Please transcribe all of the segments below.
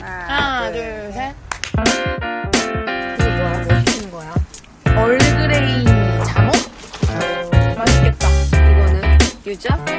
하나, 둘, 셋. 이거 뭐야? 뭐 시키는 거야? 얼그레이 자몽? 맛있겠다. 이거는 유자?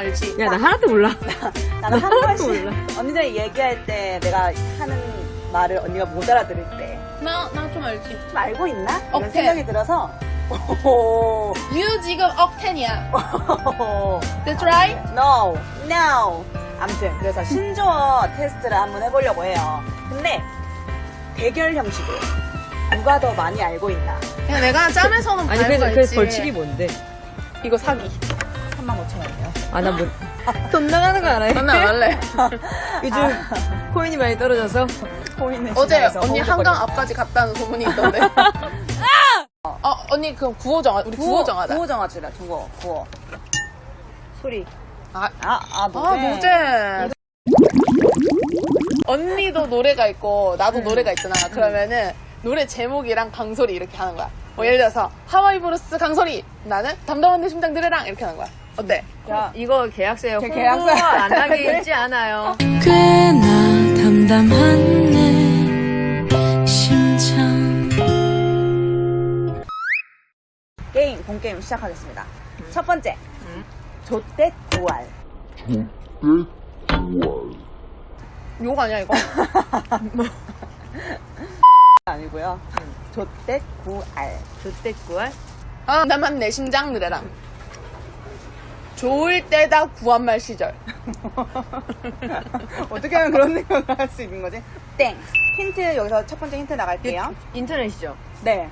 알지. 야, 나 하나도 몰라. 나는 한 하나도 번씩 몰라. 언니들이 얘기할 때 내가 하는 말을 언니가 못 알아들을 때 좀 나, 나 좀 알지. 알고 있나? 이런 억텐. 생각이 들어서 오, 유 지금 억텐이야. That's right? no, no. 아무튼 그래서 신조어 테스트를 한번 해보려고 해요. 근데 대결 형식으로 누가 더 많이 알고 있나? 그냥 내가 짬에서는 아니, 그래서. 그래서 벌칙이 뭔데? 이거 사기. 3만 5천 원이요. 아, 나 뭐. 돈 나가는 거 알아요? 나는 안 할래. 요즘 코인이 많이 떨어져서. 보이는 어제 시장에서 언니. 한강 앞까지 갔다는 소문이 있던데. 어, 언니 그럼 구호 정하, 우리 구호, 정하자. 구호 정하자. 구호, 구호. 소리. 아, 아, 아, 노래. 아, 노제. 언니도 노래가 있고, 나도 노래가 있잖아. 그러면은, 노래 제목이랑 강소리 이렇게 하는 거야. 뭐, 예를 들어서, 하와이 브루스 강소리. 나는 담담한 내 심장 들으랑 이렇게 하는 거야. 어때? 자, 이거 계약서에 계- 홍보 계약서. 안 하게 있지 않아요. 꽤나 담담한 내 심장 게임, 본 게임 시작하겠습니다. 음. 첫 번째. 조떼 구알. 욕 아니야, 이거? 아니고요. 조떼 구알. 조떼꾸알? 아, 나만 내 심장 느래랑. 좋을 때다 구한말 시절. 어떻게 하면 그런 생각을 할 수 있는 거지? 땡. 힌트, 여기서 첫 번째 힌트 나갈게요. 인터넷이죠. 네.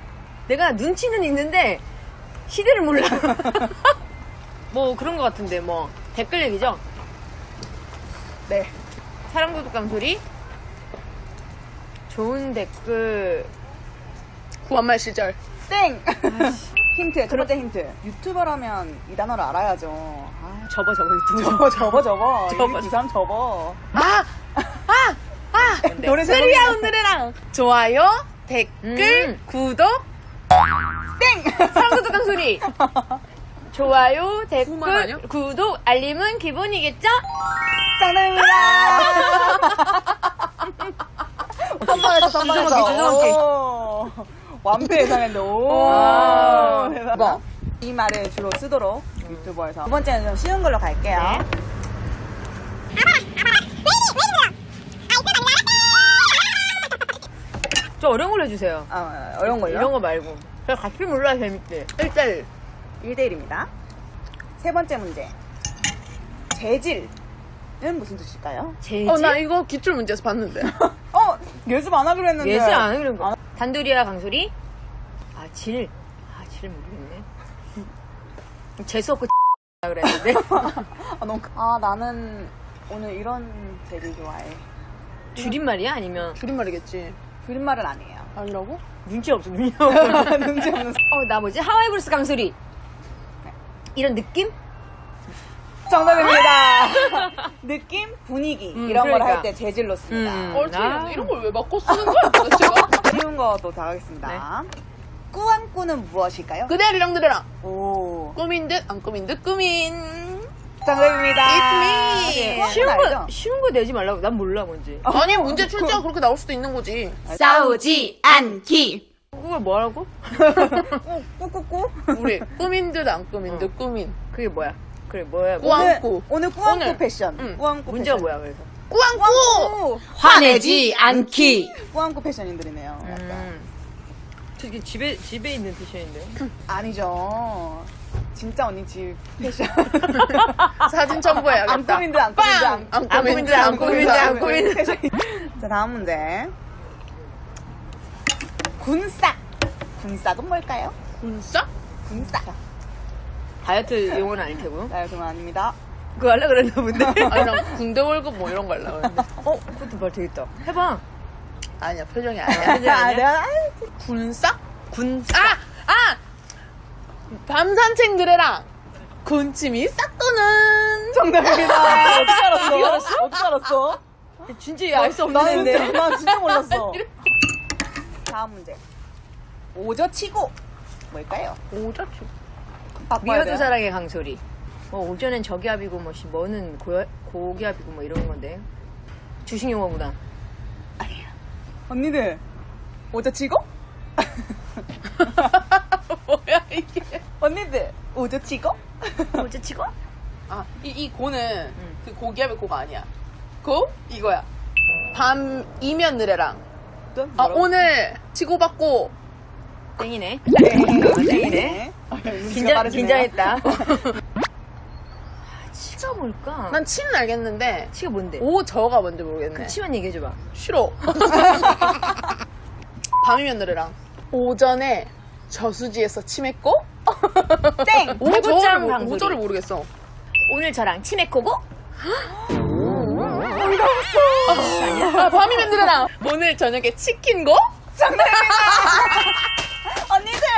내가 눈치는 있는데 시대를 몰라. 뭐 그런 거 같은데 뭐 댓글 얘기죠. 네. 사람 구독감 소리. 좋은 댓글. 구한말 시절. 땡! 힌트, 첫 번째 힌트. 유튜버라면 이 단어를 알아야죠. 아, 접어 접어 유튜브. 접어, 접어, 접어. 접어. 1, 2, 3 접어. 아! 아! 아! 노래 쓰리야 오늘이랑 좋아요, 댓글, 음. 구독. 사람 구독감 소리. 좋아요, 댓글, 아니야? 구독, 알림은 기본이겠죠? 정답입니다! 주워먹기, 주워먹기. 오. 완패 예상했는데, 오. 와. 대박. 뭐? 이 말을 주로 쓰도록 유튜버에서. 두 번째는 좀 쉬운 걸로 갈게요. 네. 좀 어려운 걸로 해주세요. 아, 어려운 걸요? 이런 거 말고. 그냥 같이 몰라야 재밌대. 1대1. 1대1입니다. 세 번째 문제. 재질은 무슨 뜻일까요? 재질? 어, 나 이거 기출 문제에서 봤는데. 어, 예습 안 하기로 했는데. 예술 안 하기로 거. 안- 단둘이야 강소리? 아 질. 아 질 모르겠네. 재수 없고 그랬는데. 아, 너무, 아, 나는 오늘 이런 재질 좋아해. 줄임말이야 아니면 줄임말이겠지. 줄임말은 아니에요. 아니라고? 눈치 없어 눈치 없어. 눈치 없는. 어나 뭐지 하와이 브루스 강소리. 이런 느낌? 정답입니다. 느낌, 분위기 음, 이런 걸 그러니까. 할 때 재질로 씁니다. 음. 얼추 아. 이런 걸 왜 바꿔 쓰는 거야, 도대체가? 쉬운 거또 나가겠습니다. 네. 꾸안꾸는 무엇일까요? 그대리랑 들이랑. 오, 꾸민 듯, 안 꾸민 듯, 꾸민. 정답입니다. It's me. 꾸안꾸는 쉬운 알죠? 거 쉬운 거 내지 말라고. 난 몰라 뭔지. 아니, 문제 출제가 그렇게 나올 수도 있는 거지. 싸우지 않기 그걸 뭐라고? 꾸꾸꾸. 우리, 꾸민 듯, 안 꾸민 듯, 꾸민. 그게 뭐야? 그래 뭐야? 뭐, 꾸안- 오늘, 꾸안꾸. 오늘 꾸안꾸 오늘. 패션. 응. 꾸안꾸 문제가 패션. 뭐야 그래서? 꾸안꾸! 꾸안꾸. 화내지 않기 꾸안꾸 패션인들이네요. 약간. 음. 저기 집에 집에 있는 패션인데. 아니죠. 진짜 언니 집 패션. 사진 첨부해야겠다. 안 꾸민 듯, 안 꾸민 듯, 빵! 안 안 꾸민 듯, 안 꾸민 듯, 안 꾸민 듯. 패션. 자, 다음 문제. 군싸. 군싸도 뭘까요? 진짜? 군싸. 다이어트 용어는 아닐 테고. 나 이거 아닙니다. 그거 하려 그랬나 본데. 아니, 난 군대 월급 뭐 이런 거 하려고 했는데. 어, 그것도 말 되겠다. 해봐. 아니야, 표정이 아니야. 아니야, 아니야. 내가 군싹? 군, 아! 아! 밤 산책 느래랑 군침이 싹 도는 정답입니다. 어떻게 알았어? 어떻게 알았어? 진짜 알수나 없는데. 진짜, 나 진짜 몰랐어. 다음 문제. 오저 치고 뭘까요? 오자치. 바꿔야 미워도 돼요? 사랑의 강소리. 뭐 오전엔 저기압이고 뭐 시- 뭐는 고, 고기압이고 뭐 이런 건데. 주식 용어구나. 언니들 오저치고? 뭐야, 이게. 언니들 오저치고? 어제 치고? 아, 이, 이 고는 응. 그 고기압의 고가 아니야. 고? 이거야. 밤이면 느래랑. 또 아, 뭐라고? 오늘 치고받고 땡이네. 네. 아, 땡이네. 긴장, 긴장했다. 아, 치가 뭘까? 난 치는 알겠는데 치가 뭔데? 오 저가 뭔지 모르겠네. 그 치만 얘기해줘봐. 싫어. 밤이면 느래랑. 오전에 저수지에서 치맥고? 땡! 오저를, 방소리. 오저를 모르겠어. 오늘 저랑 치맥코고? 아, 밤이면 느래랑. 오늘 저녁에 치킨고? 언니들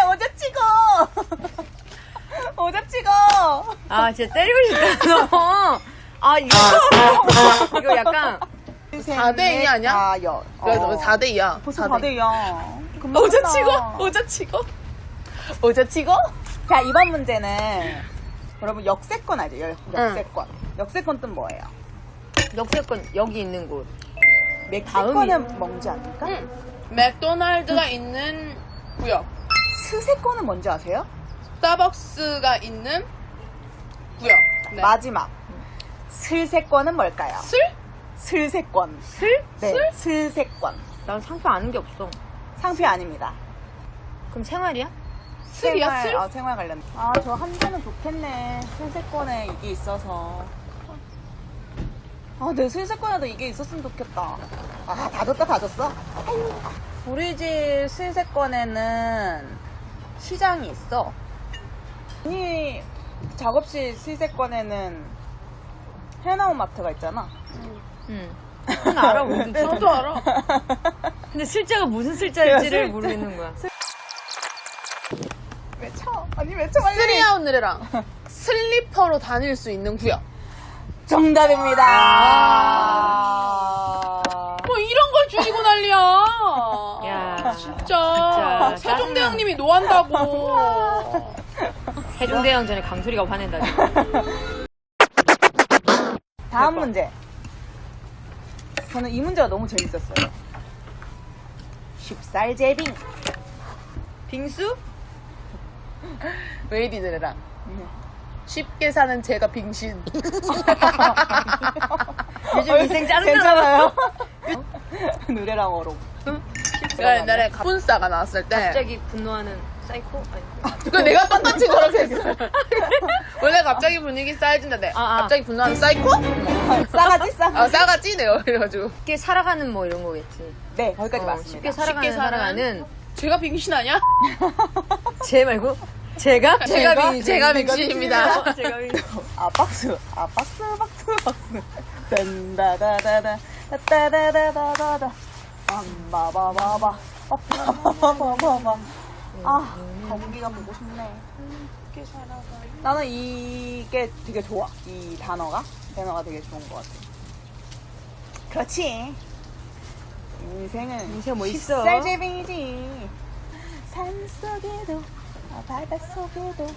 오저치고! 오저치고! 아, 진짜 때리고 싶다, 너. 아, 이거. 이거 약간. 4대 2 아니야? 4여. 그래도 4대 2야. 어. 벌써 4대2야. 오저치고? 오저치고? 오저치고? 자, 이번 문제는 여러분 역세권 알죠? 역- 역세권. 역세권 뜻 뭐예요? 역세권, 여기 있는 곳. 멕시코는 뭔지 아닙니까? 응. 맥도날드가 있는 구역. 스세권은 뭔지 아세요? 스타벅스가 있는 구역. 네. 마지막. 슬세권은 뭘까요? 슬? 슬세권. 슬? 네, 슬세권. 난 상표 아는 게 없어. 상표 아닙니다. 그럼 생활이야? 슬이야, 생활, 슬? 아, 생활 관련. 아, 저 한자는 좋겠네. 슬세권에 이게 있어서. 아, 내 슬세권에도 이게 있었으면 좋겠다. 아, 다 줬다, 다 줬어? 우리 집 슬세권에는 시장이 있어. 언니 작업실 슬세권에는 해나운 마트가 있잖아. 응. 응, 알아, 무슨 네. 나도 알아. 근데 슬자가 무슨 슬자인지를 슬- 모르겠는 거야. 외쳐. 언니 외쳐, 빨리. 쓰리아웃 느래랑 슬리퍼로 다닐 수 있는 구역. 정답입니다. 뭐 이런 걸 죽이고 난리야. 야, 진짜. 진짜 세종대왕님이 노한다고. 세종대왕 전에 강소리가 화낸다. 지금. 다음 문제. 저는 이 문제가 너무 재밌었어요. 쉽살 제빙. 빙수? 웨이디 느래랑 쉽게 사는 제가 빙신. 요즘 인생 짜증나. 괜찮아요? 노래랑 어록. 제가 옛날에 가분싸가 나왔을 때. 갑자기 분노하는 사이코? 아니. 그 내가 똑같이 저렇게 했어. 원래 갑자기 분위기 쌓여진다네. 아, 아. 갑자기 분노하는 사이코? 싸가지 싸. 아, 싸가지? 내가 그래가지고. 쉽게 살아가는 뭐 이런 거겠지. 네, 거기까지 어, 맞습니다. 쉽게 살아가는 쉽게 살아가는 제가 빙신 아니야? 제 말고 제가 제가? 빙, 제가 빙신입니다. 제가 아 박수, 아 박수, 박수, 박수. 딴다다다다, 따다다다다다. 빰바바바바, 빠바바바바바. 아, 거북이가 보고 싶네. 나는 이게 되게 좋아. 이 단어가 단어가 되게 좋은 것 같아. 그렇지. 인생은 인생 뭐 있어? 쌀제빙이지. 산 속에도 아, 바다 속에도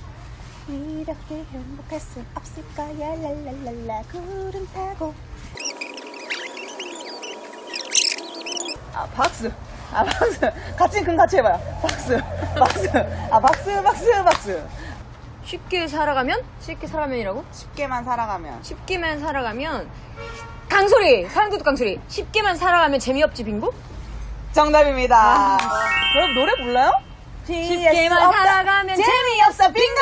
이렇게 행복할 수 없을 거야 랄랄랄라 구름 타고 아 박수. 아 박수. 같이 금 같이 해봐요. 박수. 박수. 아 박수 박수 박수. 쉽게 살아가면? 쉽게 살아면이라고? 쉽게만 살아가면. 쉽게만 살아가면 강소리! 사랑도둑 강소리. 쉽게만 살아가면 재미없지 빙고? 정답입니다. 여러분 노래 몰라요? 쉽게만 살아가면 재미없어 빙고!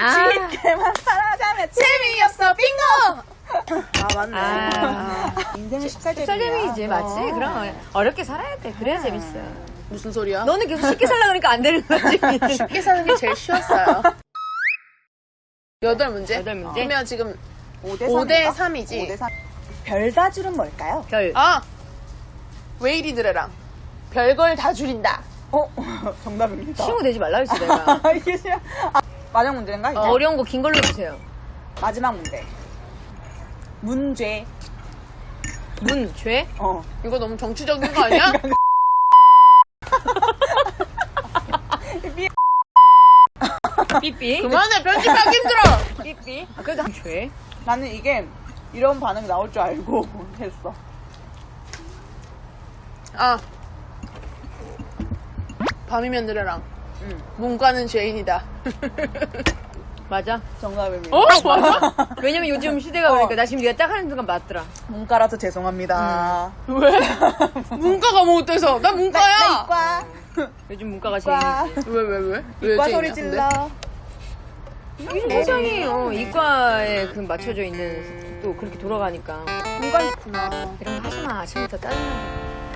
아. 쉽게만 살아가면 재미없어, 빙고! 아 맞네 아. 인생은 십살제비야 쌀재미이지 맞지? 그럼 어렵게 살아야 돼 그래야 재밌어 무슨 소리야? 너는 계속 쉽게 살라 그러니까 안 되는 거지 쉽게 사는 게 제일 쉬웠어요. 여덟 문제? 여덟 문제? 그러면 지금 5대 5대 3이지. 5대 3 별다줄은 뭘까요? 별. 아! 왜 이리 느래랑. 별걸 다 줄인다. 어, 정답입니다. 거 내지 말라 했지, 내가. 이게 싫어. 아, 마지막 문제인가? 이제? 어려운 거 긴 걸로 주세요. 마지막 문제. 문죄. 문, 죄? 어. 이거 너무 정치적인 거 아니야? 삐삐. 그만해, 편집하기 힘들어! 삐삐. 아, 그래도 죄? 나는 이게 이런 반응 나올 줄 알고 했어. 아. 밤이면 느래랑. 응. 문과는 죄인이다. 맞아. 정답입니다. 어? 맞아? 왜냐면 요즘 시대가 그러니까 나 지금 네가 딱 하는 순간 맞더라. 문과라서 죄송합니다. 왜? 문과가 뭐 어때서? 난 문과야! 나 이과. 요즘 문과가 이과. 제일이지. 왜, 왜, 왜? 왜 이과 소리 근데? 질러. 요즘 세상이 어, 이과에 그 맞춰져 있는 또 그렇게 돌아가니까 문과 있구나. 이런 거 하지 마. 아침부터 짜증나.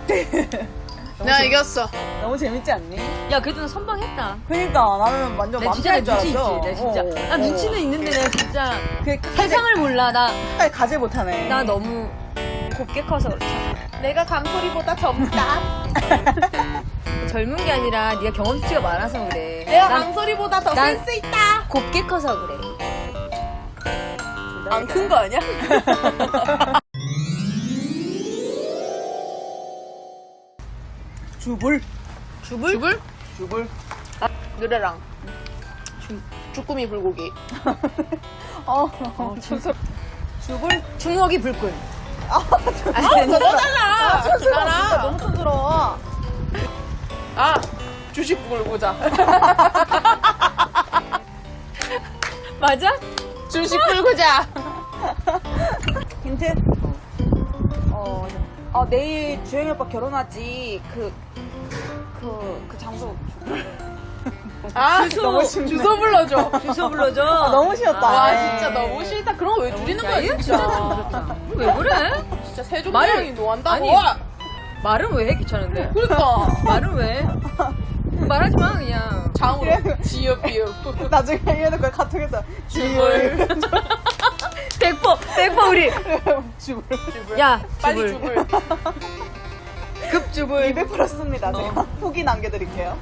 내가 이겼어. 너무 재밌지 않니? 야, 그래도 나 선방했다. 그러니까 나는 완전 나 진짜 내 맘대할 줄 눈치 있지. 알았어. 나 진짜. 어, 나 어. 눈치는 있는데 내가 진짜 그 세상을 몰라. 나, 끝까지 가지 못하네. 나 너무 곱게 커서 그렇지. 내가 강소리보다 젊다. 젊은 게 아니라 네가 경험 수치가 많아서 그래. 내가 난 강소리보다 더 난- 센스 있다. 곱게 커서 그래. 안 큰 거 아니야? 주불. 주불? 주불? 주불. 느래랑. 주, 주꾸미 불고기. 어, 어 주불. 주불. 주먹이 불끈. 아, 너 달라! 진짜 달라! 너무 촌스러워. 아! 주식 불고자. 맞아? 주식 불고자. 힌트? 어, 어, 내일 주영이 오빠 결혼하지. 그, 그, 그 장소. 아, 너무 쉽네. 주소 불러줘. 주소 불러줘. 아, 너무 쉬웠다. 와, 네. 진짜 너무 싫다. 그런 거 왜 줄이는 거야, 얘 진짜. 왜 그래? 진짜 세종대왕이 노한다고. 아니. 말은 왜 해? 귀찮은데. 그러니까. 말은 왜? 말하지 마, 그냥. 장으로. 지읒, 비읒. 나중에 얘네들 카톡에서 주불. 백퍼, 백퍼 우리. 주불. 주불. 야, 빨리 주불. 주불. 급 주불. 200% 씁니다. 제가 후기 남겨드릴게요.